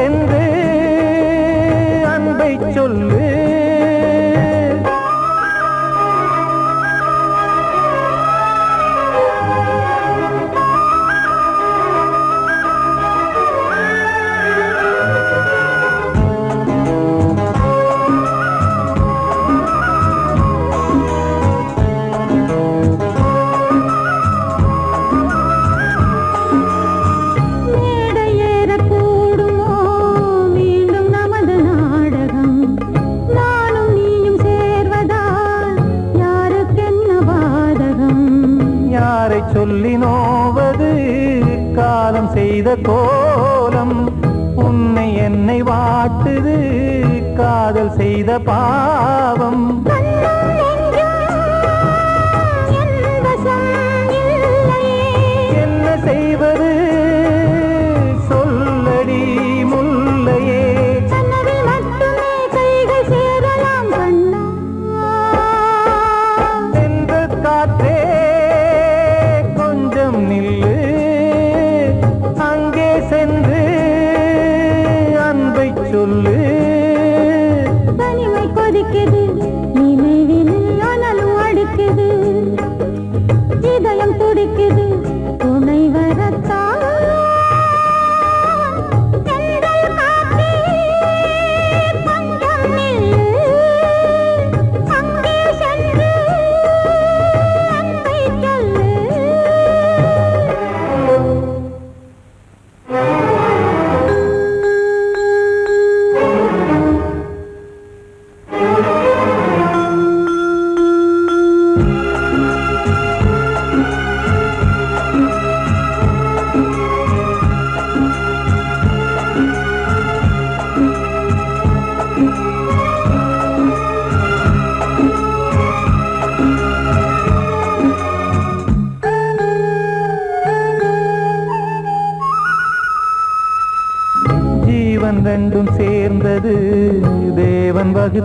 சென்று அன்பை சொல்லு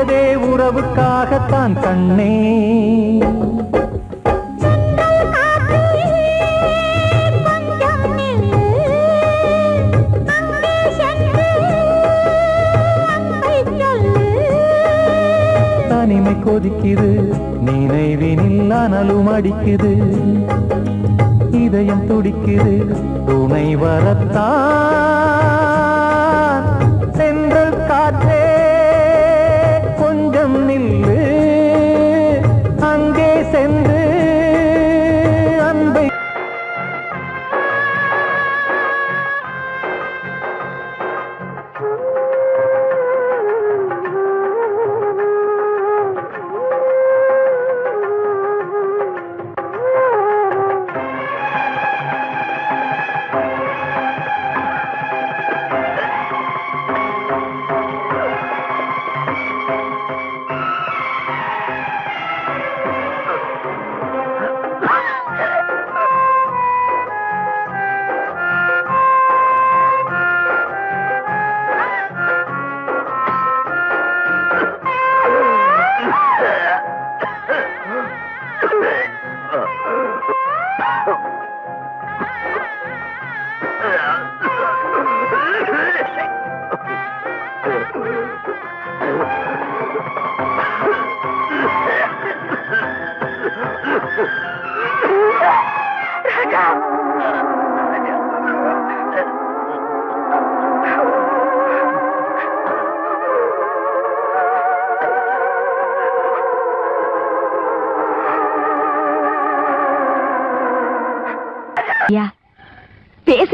பிறந்ததே உறவுக்காகத்தான் கண்ணே. தனிமை கொதிக்குது நினைவினில் அனலும் அடிக்குது. இதயம் துடிக்குது துணை வரத்தான் நின்று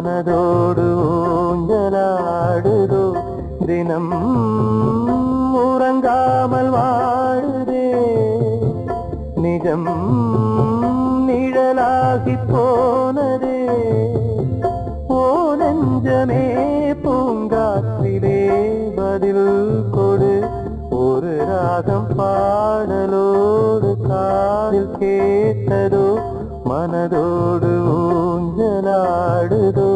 மனதோடு ஊஞ்சலாடுதோ? தினம் உறங்காமல் வாழுதே. நிஜம் நிழலாகி போனதே. ஓ நெஞ்சமே பூங்காற்றிலே பதில் கொடு. ஒரு ராகம் பாடலோடு காதில் கேட்டதோ மனதோடு ஊஞ்சலாடுதோ?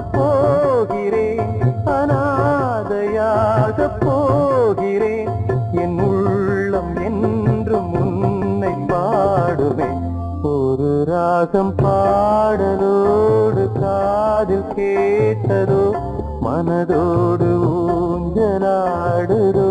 போகிறேன். அனாதையாக போகிறேன். என் உள்ளம் என்றும் உன்னை பாடுவேன். ஒரு ராகம் பாடலோடு காதில் கேட்டதோ மனதோடு ஊஞ்சலாடுதோ.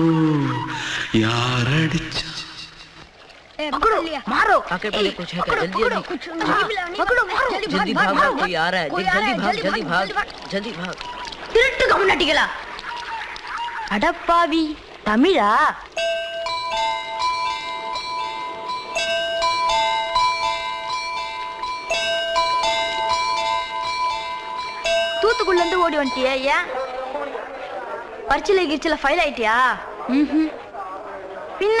पकड़ो मारो आके पहले कुछ है क्या जल्दी जल्दी पकड़ो मारो जल्दी भाग भाग कोई आ रहा है जल्दी भाग जल्दी भाग जल्दी भाग திருட்டு கம்யூனிட்டிகளா அடப்பாவி தமிழா தூத்துக்குள்ள இருந்து ஓடி வந்துட்டியா ஏன் பரிச்சில கிரிச்சில ஃபைல் ஆயிட்டியா ம்ஹும். பின்ன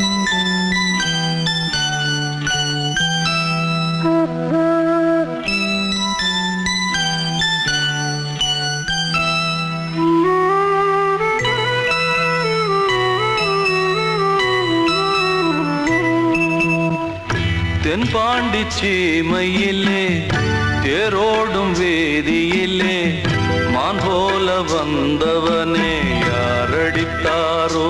தென்பாண்டி சீமையிலே தேரோடும் வேதியிலே மான் போல வந்தவனே யாரடித்தாரோ யாரடித்தாரோ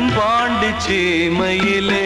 செம்பாண்டு சீமையிலே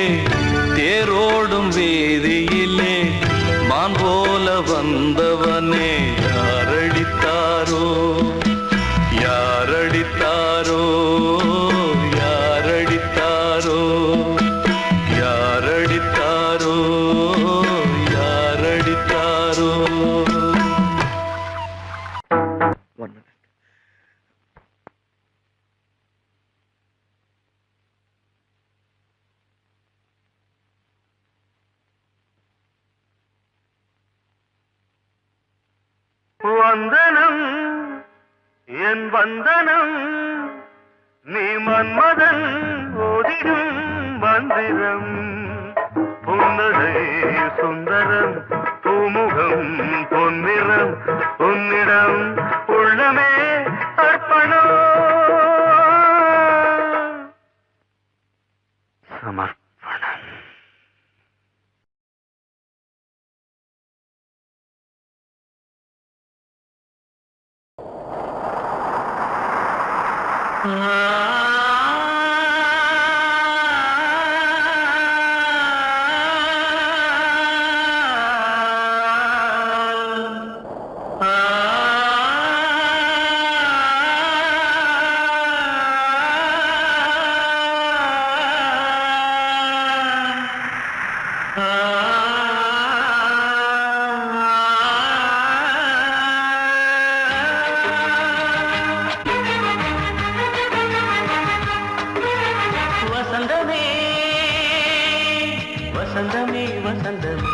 வசந்தம்.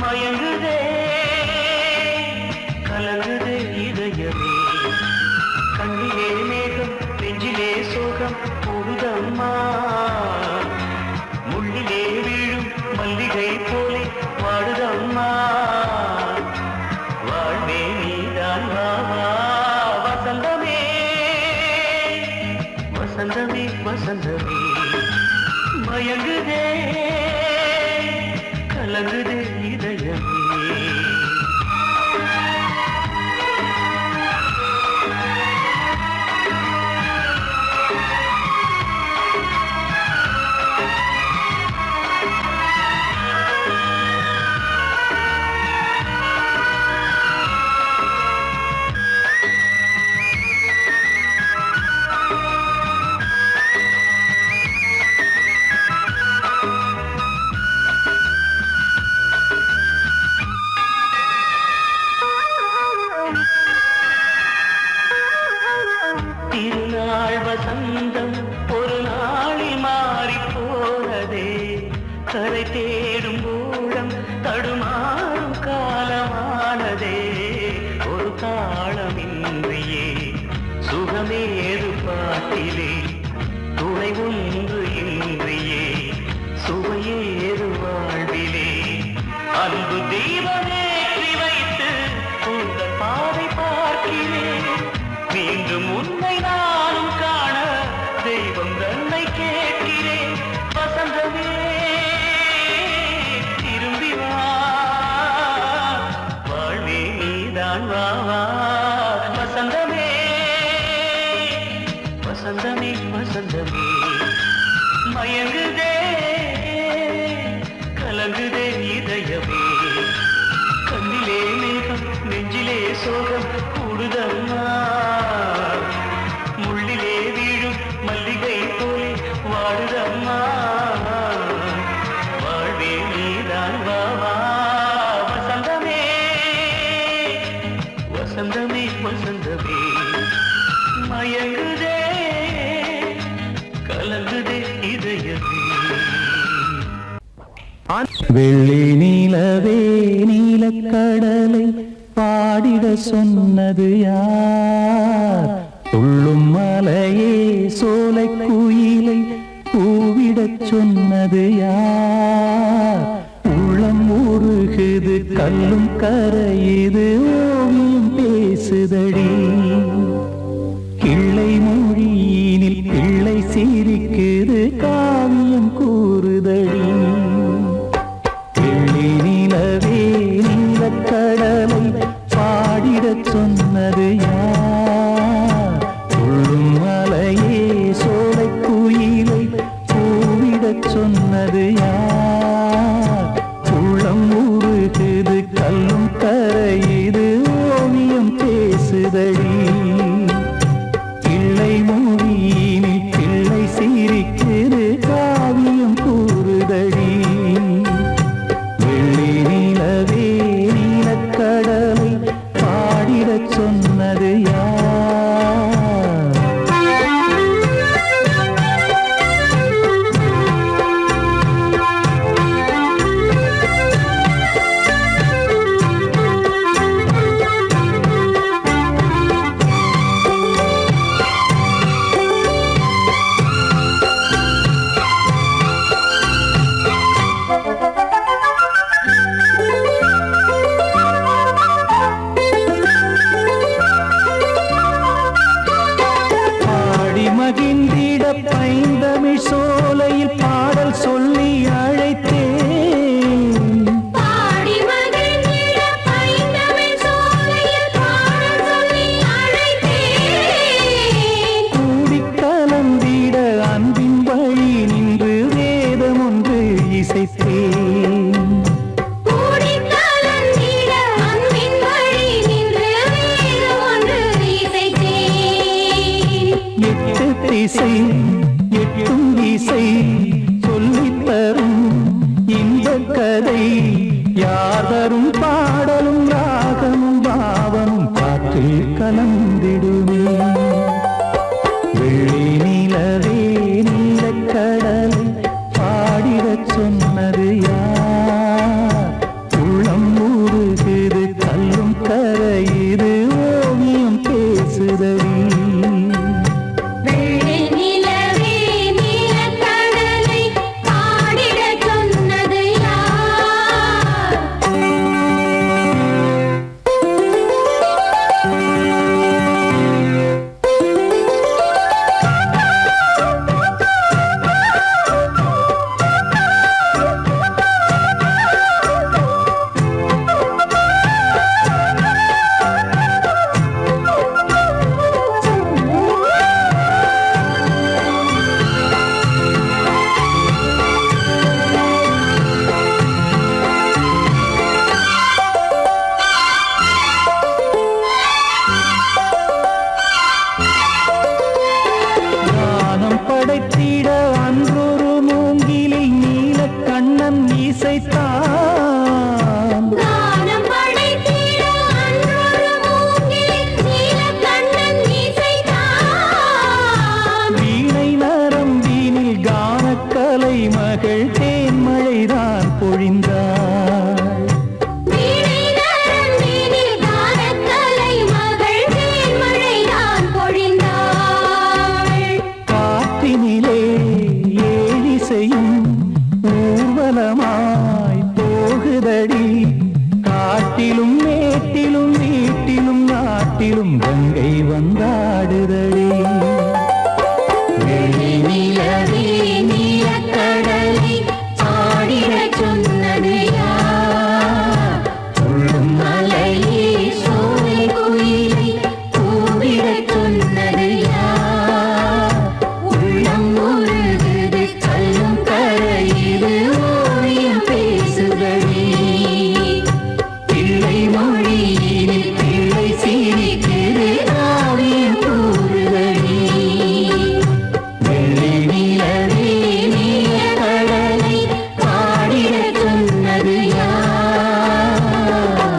மயங்குதே கலங்குதே இதயமே. கண்ணிலே மேகம் நெஞ்சிலே சோகம் போகுதம்மா முள்ளிலே வீழும் மல்லிகை போலே பாடுதம்மா வாழ்வா வசந்தமே வசந்தமே வசந்தமே. மயங்குதே கலங்குதே இதயமே. கண்ணிலே மேகம் நெஞ்சிலே சோகம் வெள்ளி நிலவே நீலக்கடலை பாடிட சொன்னது யார்? துள்ளும் மலையே சோலை குயிலை கூவிடச் சொன்னது யார்? உள்ளம் உருகுது கல்லும் கரையுது sing.